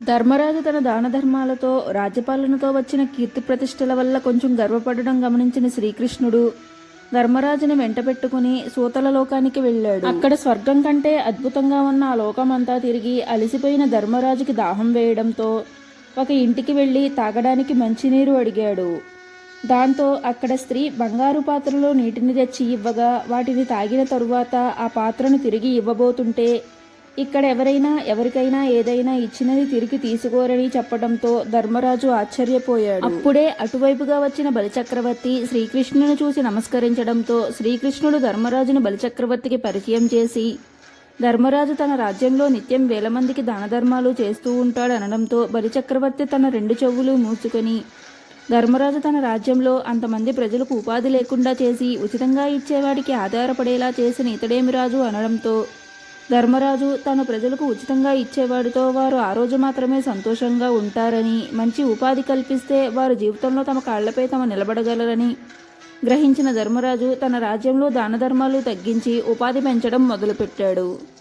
ధర్మరాజు తన దాన ధర్మాలతో రాజ్యపాలనతో వచ్చిన కీర్తి ప్రతిష్టల వల్ల కొంచెం గర్వపడడం గమనించిన శ్రీకృష్ణుడు ధర్మరాజుని వెంట పెట్టుకుని సూతల లోకానికి వెళ్ళాడు. అక్కడ స్వర్గం కంటే అద్భుతంగా ఉన్న ఆ లోకమంతా తిరిగి అలసిపోయిన ధర్మరాజుకి దాహం వేయడంతో ఒక ఇంటికి వెళ్ళి తాగడానికి మంచినీరు అడిగాడు. దాంతో అక్కడ స్త్రీ బంగారు పాత్రలో నీటిని తెచ్చి ఇవ్వగా వాటిని తాగిన తరువాత ఆ పాత్రను తిరిగి ఇవ్వబోతుంటే ఇక్కడ ఎవరైనా ఎవరికైనా ఏదైనా ఇచ్చినది తిరిగి తీసుకోరని చెప్పడంతో ధర్మరాజు ఆశ్చర్యపోయాడు. అప్పుడే అటువైపుగా వచ్చిన బలిచక్రవర్తి శ్రీకృష్ణుని చూసి నమస్కరించడంతో శ్రీకృష్ణుడు ధర్మరాజును బలిచక్రవర్తికి పరిచయం చేసి ధర్మరాజు తన రాజ్యంలో నిత్యం వేల మందికి దానధర్మాలు చేస్తూ ఉంటాడు అనడంతో బలిచక్రవర్తి తన రెండు చెవులు మూసుకొని ధర్మరాజు తన రాజ్యంలో అంతమంది ప్రజలకు ఉపాధి లేకుండా చేసి ఉచితంగా ఇచ్చేవాడికి ఆధారపడేలా చేసిన ఇతడేమి రాజు అనడంతో ధర్మరాజు తన ప్రజలకు ఉచితంగా ఇచ్చేవాడితో వారు ఆ రోజు మాత్రమే సంతోషంగా ఉంటారని మంచి ఉపాధి కల్పిస్తే వారు జీవితంలో తమ కాళ్ళపై తమ నిలబడగలరని. గ్రహించిన ధర్మరాజు తన రాజ్యంలో దాన ధర్మాలు తగ్గించి ఉపాధి పెంచడం మొదలుపెట్టాడు.